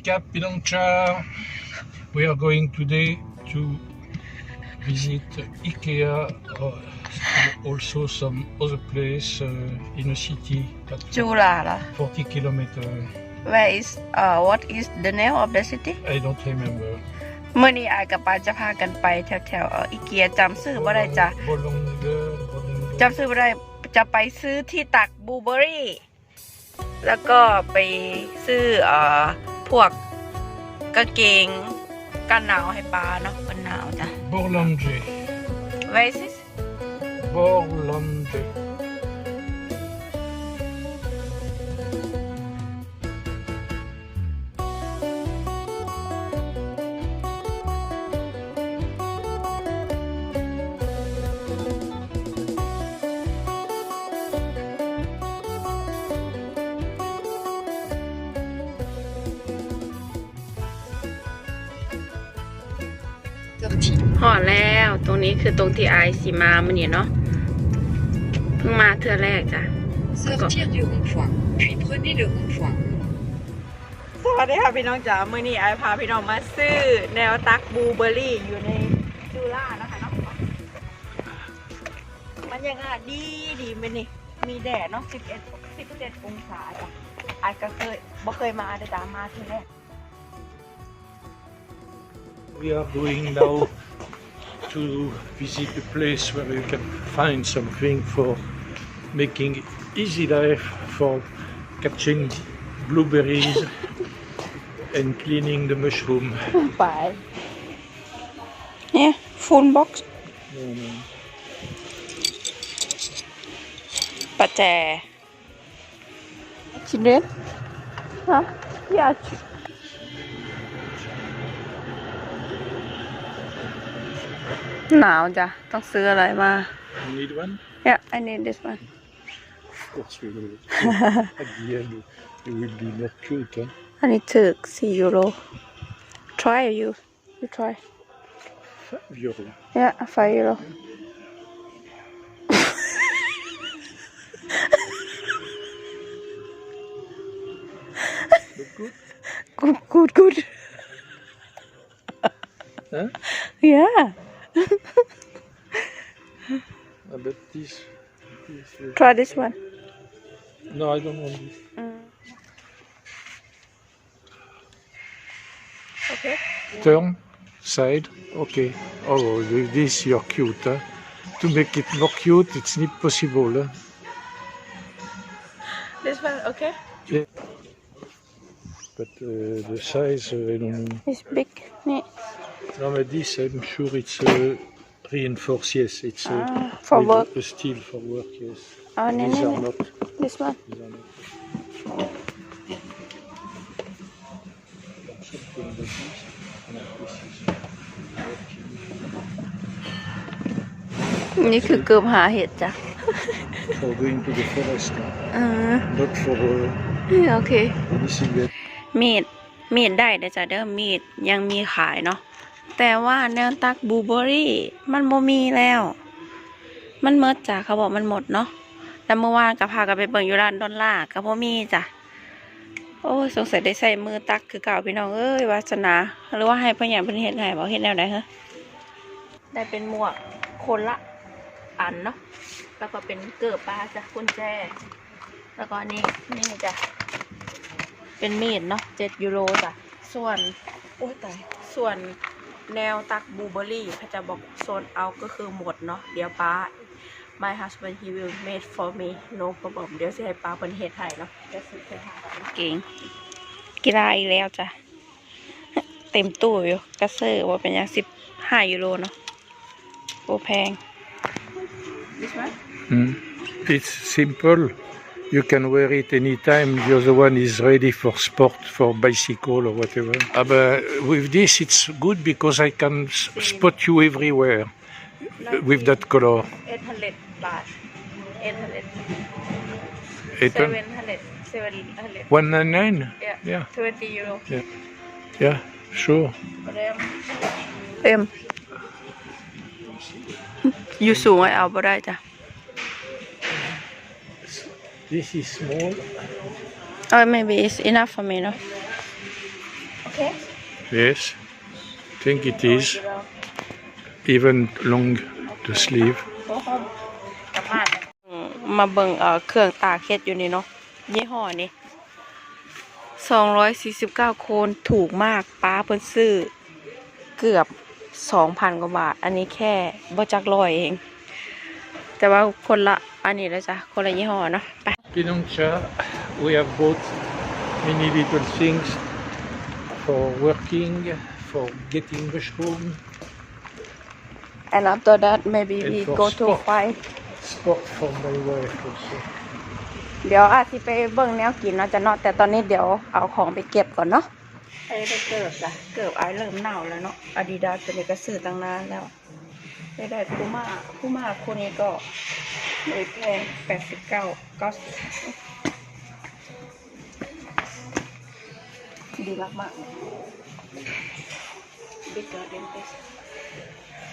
Cap Pinanchar. We are going today to visit IKEA, uh, also some other place uh, in a city at จูลาล่ะ40 kilometers. Where is uh what is the name of the city I don't remember. เมื่อนี้อายกับปาจะพากันไปแถวแถวๆเอ่ออีเกียจำซื้อบ่ได้จ้ะ Bolonga, Bolonga. จำซื้อบ่ได้จะไปซื้อที่ตักบูเบอรี่ แล้วก็ไปซื้อเอ่อพ วกกางเกงกันหนาวให้ปลาเนาะกันหนาวจ้ะ Borlanger. Where is this Borlanger. อดแล้ว ตรงนี้คือตรงที่ไอซีมามันเนี่ยเนาะเพิ่งมาเทื่อแรกจ้ะ Sortir du rond-point, puis prenez le rond-point. สวัสดีค่ะพี่น้องจ๋ามื่อนี้ไอพาพี่น้องมาซื้อ แนวตักบลูเบอร์รี่อยู่ในจูล่านะคะเนาะมันยังอะดีดีมันนี่มีแดดเนาะ11 17 องศาจ้ะไอก็เคยบ่เคยมาแต่จ้ามาเทีแรก we are going now to visit a place where you can find something for making easy life for catching blueberries and cleaning the mushroom. Bye. Yeah, phone box. Mm -hmm. But uh, children, huh? Yeah. หนาวจ้ะ ต้องซื้ออะไรมา You need one? Yeah I need this one Of course we will. At the end, it will be more cute, huh? อันนี้ถึก4ยูโร try you you try Five euro. yeah 5ยูโร Look good? good good good Huh? yeah I bet this. this try this one No, I don't want this. okay Turn, side, okay. Oh, with this you're cute, huh? To make it more cute, it's not possible, huh? this one okay But uh, the size, uh, I don't know. it's big นี่ No, but this, I'm sure it's uh, reinforced, yes. It's uh, Ah, for with work. A steel for work, yes. อ๋อนี่ These นี่ are นี่ not. this one These are not. Something like this. No, this is working. นี่คือเกือบหาเห็ดจ้ะ For going to the forest, huh? อ่า not for uh, โอเค anything else. มีด มีดได้เด้อจ้ะเด้อมีดยังมีขายเนาะ แต่ว่าแนวตักบูเบอรี่มันโมมีแล้ว มันเมดจ้ะเขาบอกมันหมดเนาะแล้วเมื่อวานก็พากันไปเบิ่งอยู่ร้านดอลลาร์ก็บ่มีจ้ะโอ้สงสัยได้ใส่มือตักคือเก่าพี่น้องเอ้ยวาสนาหรือว่าให้พ่อใหญ่เพิ่นเฮ็ดให้บ่เฮ็ดแนวใดเหรอได้เป็นหมวกคนละอันเนาะแล้วก็เป็นเกิบปลาจ้ะกุญแจ แล้วก็อันนี้นี่จ้ะเป็นมีดเนาะเจ็ดยูโรจ้ะส่วนโอ้ยตายส่วน แนวตักบลูเบอร์รี่เขาจะบอกโซนเอาก็คือหมดเนาะเดี๋ยวป้า my husband he will made for me no problem เดี๋ยวสิให้ป้าเป็นเฮ็ดให้เนาะเดี๋ยวสิไปหาเก่งกีฬาอีกแล้วจ้ะ เต็มตู้อยู่กระเซอร์ว่าเป็นอย่างสิบห้ายูโรเนาะโอแพง This one Hmm. It's simple. You can wear it anytime. The other one is ready for sport, for bicycle or whatever. Ah, but with this, it's good because I can s- spot you everywhere with that color. เอ็ดฮันเดบาทเอ็ดฮันเด It เซเว่นฮันเดเซเว่นฮันเด one nine nine. yeah Yeah, 20 euro yeah, sure. เอ็มเอ็มอยู่สูงไว้เอาบ่ได้จ้ะ This is small. Oh, maybe it's enough for me, no? okay Yes, think it is. Even long the sleeve. กลับบ้านมาเบิ่งเอ่อเครื่องตากเฮ็ดอยู่นี่เนาะยี่ห้อนี้สองร้อยสี่สิบเก้าโคนถูกมากป้าเพิ่นซื้อ เกือบสองพันกว่าบาท อันนี้แค่บ่จักร้อยเอง แต่ว่าคนละอันนี้แล้วจ้ะคนละยี่ห้อเนาะไป Pinoncha, we have bought many little things for working, for getting mushroom, and after that maybe And we for go to sport. find sport for my wife also. เดี๋ยวอาจสิไปเบิ่งแนวกินเนาะจะเนาะแต่ตอนนี้เดี๋ยวเอาของไปเก็บก่อนเนาะไอ้ได้เกิบจ้ะเกิบไอ้เริ่มเน่าแล้วเนาะอาดิดาสตัวนี้ก็ซื้อตั้งนานแล้ว ได้ได้คูมาคูมาคู่นี้ก็เลยแพงแปดสิบเก้าเก้าสิบดีมากมากบิ๊กเกอร์เดนเตส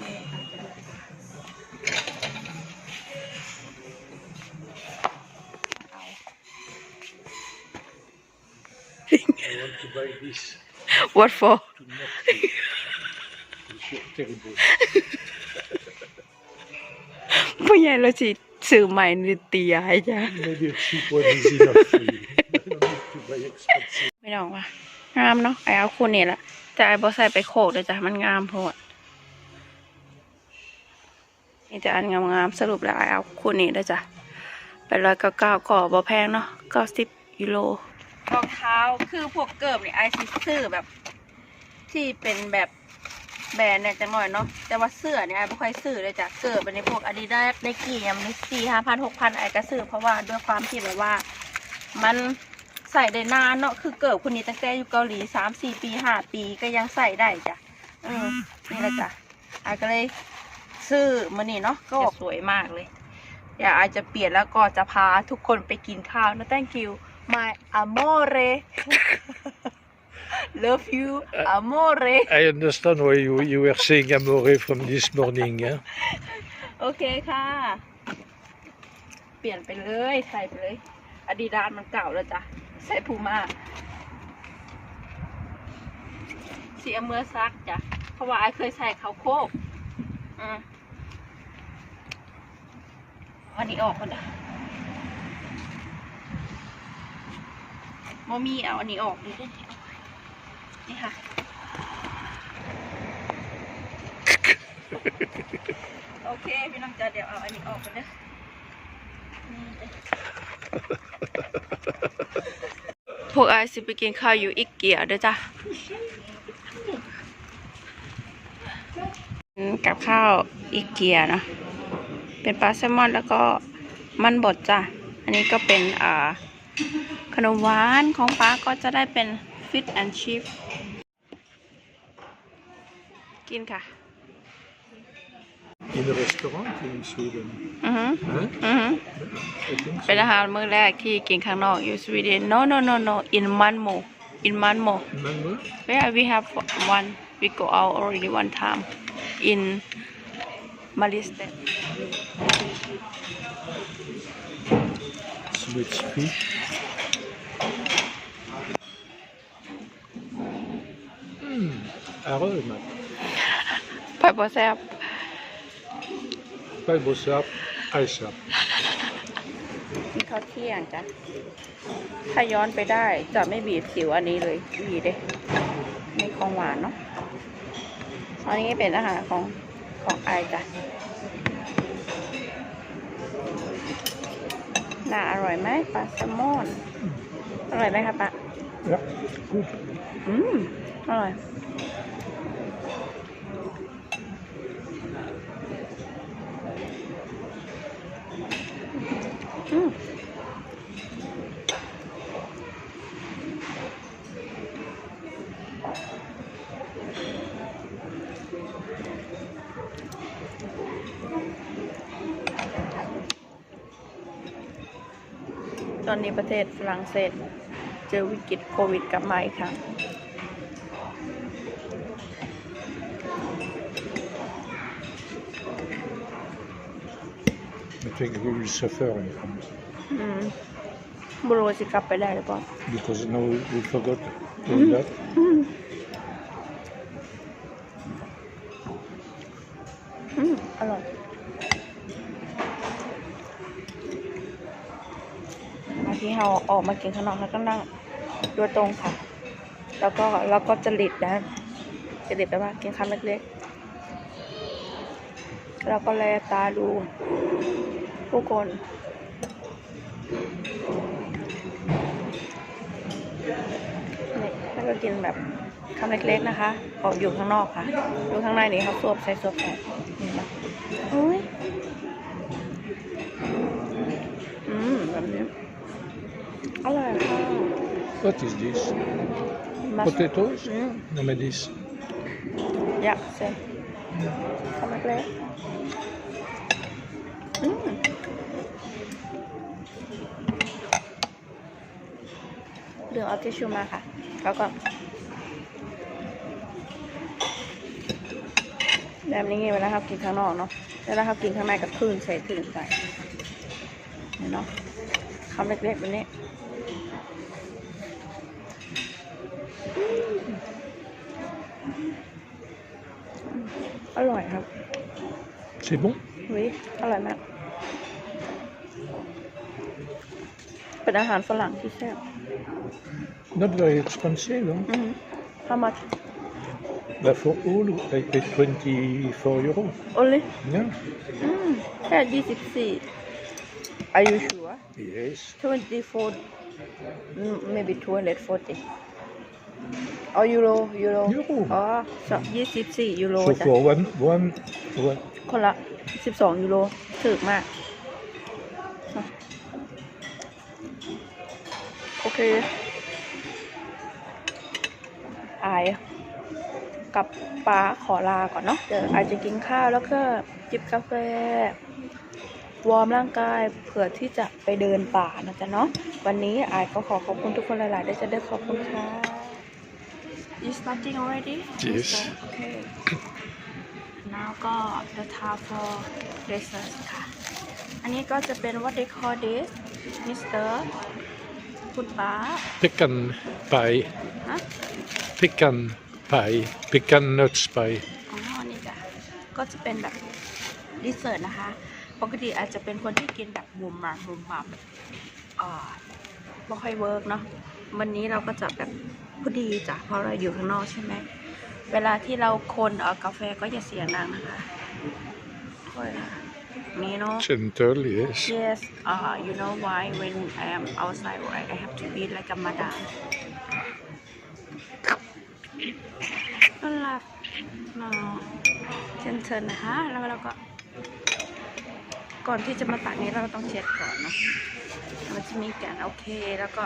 นี่อาจจะเอา I want to buy this what for to not It's so terrible. ผู้ใหญ่เราสิซื้อใหม่นิตียายจ้ะ Maybe a cheap one is enough for you. I don't need to buy expensive. ไม่ต้องว่างามเนาะไอเอาคู่นี้แหละแต่ไอบอใส่ไปโขกเลยจ้ะมันงามโพดนี่จะอันงามๆสรุปแล้วไอเอาคู่นี้เลยจ้ะแปดร้อยเก้าเก้าก็บอแพงเนาะเก้าสิบยูโรรองเท้าคือพวกเกิบเนี่ยไอซิซื้อแบบ ที่เป็นแบบ แบรนด์เนี่ยจังหน่อยเนาะแต่ว่าเสื้อเนี่ยไอ้ไม่ค่อยซื้อเลยจ้ะเกิดเป็นในพวกอาดิดาสไนกี้ยมันสี่ห้าพันหกพันไอ้ก็ซื้อเพราะว่าด้วยความที่แบบว่า มันใส่ได้นานเนาะคือเกิดคนนี้ตั้งแต่อยู่เกาหลีสามสี่ปีห้าปีก็ยังใส่ได้จ้ะเออนี่แหละจ้ะไอ้ก็เลยซื้อมานี่เนาะก็สวยมากเลยเดี๋ยวไอาจจะเปลี่ยนแล้วก็จะพาทุกคนไปกินข้าวนะ thank you my amore love you amore I understand why you, you were saying amore from this morning. Huh? โอเคค่ะ เปลี่ยนไปเลย ใส่ไปเลยอดีดาสมันเก่าแล้วจ้ะ ใส่พูม่าเสียเมื่อซักจ้ะ เพราะว่าไอเคยใส่เขาวโคกอืมอันนี้ออกก่อนนะโมมีเอาอันนี้ออกดิ นี่ค่ะ โอเค พี่น้องจ๋าเดี๋ยวเอาอันนี้ออกกันเด้อนี่เด้อพวกไอซิไปกินข้าวอยู่อีกเกียเด้อจ้ะอืมกับข้าวอีกเกียเนาะเป็นปลาแซลมอนแล้วก็มันบดจ้ะ อันนี้ก็เป็นอ่าขนมหวานของป้าก็จะได้เป็น ฟิตแอนชิพกินค่ะ In a restaurant in Sweden. อือฮึ Huh? อือฮึ I think เป็น so. อาหารมื้อแรกที่กินข้างนอกอยู่สวีเดน no no no no in Malmo in Malmo Malmö? where we have one we go out already one time in Malisten Swedish fish. Aroma. ไปบ่แซ่บ Pajbosap, Aysap. กินข้าวเที่ยงจ้ะ ถ้าย้อนไปได้จะไม่บีบสิวอันนี้เลยดีเด้มีของหวานเนาะ อันนี้เป็นอาหารของของไอจ้ะ น่าอร่อยไหมปลาแซลมอน อร่อยไหมคะปะ Ja, goed. อืม อร่อย ตอนนี้ประเทศฝรั่งเศส เจอวิกฤตโควิดกลับมาอีกครั้ง I think we will suffer in France. อืมบรู้สิกลับไปได้หรือเปล่า because now we forgot doing that. อืมอร่อย มาที่เราออกมากินข้างนอกแล้วก็นั่งตัวตรงค่ะ แล้วก็แล้วก็จริตนะจริตแปลว่ากินคำเล็กๆ แล้วก็แลตาดู ผู้คน นี่แล้วก็กินแบบคำเล็กๆนะคะออกอยู่ข้างนอกค่ะ อยู่ข้างในนี่เขาสวบใส่สวบใส่เห็นไหมโอ้ยอืมแบบนี้อร่อยค่ะ What is this? มา Potatoes? อืม No, but this. อยากเซ็ ล็กๆอืมเดือเอาทิชชู่มาค่ะ แล้วก็แบบนี้ไงเวลาเรากินข้างนอกเนาะเวลาเรากินข้างในกับคลื่นใส่คลื่นใส่เห็นเนาะคำเล็กๆแบบนี้อร่อยครับ C'est bon หุยอร่อยมาก เป็นอาหารฝรั่งที่แซ่บ Not very expensive. Huh? อืม How much But for all, I paid 24 euros. only Yeah. อืมแค่ยี่สิบสี่ Are you sure Yes. 24 mm, maybe 240อ๋อยูโรยูโร Euro. อ๋อยี่สิบสี่ยูโร So จ้ะ for one, one, one, คนละสิบสองยูโรถูกมาก โอเค อายกับป้าขอลาก่อนเนาะเดี๋ยวอายจะกินข้าวแล้วก็จิบกาแฟ วอร์มร่างกายเผื่อที่จะไปเดินป่านะจ๊ะเนาะวันนี้อายก็ขอขอบคุณทุกคนหลาย ๆ ได้จะได้ขอบคุณค่ะ Is starting already? Yes. Okay. now ก็ the time for dessert ค่ะ อันนี้ก็จะเป็น what they call this Mr. คุณป้า pecan pie. ฮะ Pecan pie. Pecan nuts pie. อ๋อ นี่จ้ะ ก็จะเป็นแบบดิเซอร์นะคะ ปกติอาจจะเป็นคนที่กินแบบบุมมาบุมมาแบบอ่าไม่ค่อยเวิร์กเนาะ วันนี้เราก็จะแบบพอดีจ้ะ เพราะเราอยู่ข้างนอกใช่ไหม เวลาที่เราคนเออกาแฟก็อย่าเสียงดังนะคะค่อยนะนี่เนาะ Gentle, yes. Yes, uh, you know why when I am outside right, I have to be like a madam. น่ารักเนาะเชิญเชิญนะคะ แล้วเราก็ ก่อนที่จะมาตักนี้เราต้องเช็ดก่อนเนาะมันจะมีกันโอเค แล้วก็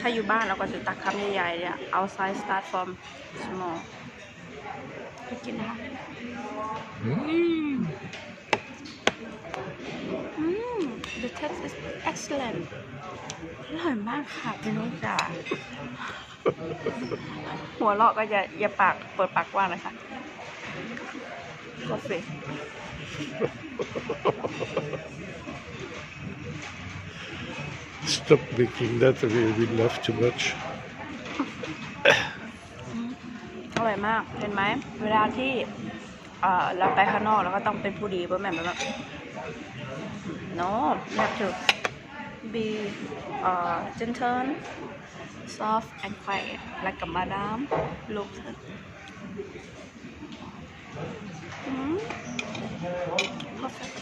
ถ้าอยู่บ้านเราก็จะตักคำใหญ่ๆเนี่ย outside start from small ไปกินนะคะ Mm. อืม the taste is excellent อร่อยมากค่ะพี่นุ้ยจ๋าหัวเราะก็อย่าอย่าปากเปิดปากกว้างเลยค่ะกาแฟ Stop making that. We, we laugh too much. อร่อยมาก เห็นไหม เวลาที่เอ่อเราไปข้างนอกเราก็ต้องเป็นผู้ดีเพราะแม่แบบว่า no have to be uh, gentle soft and quiet like a madam look mm. perfect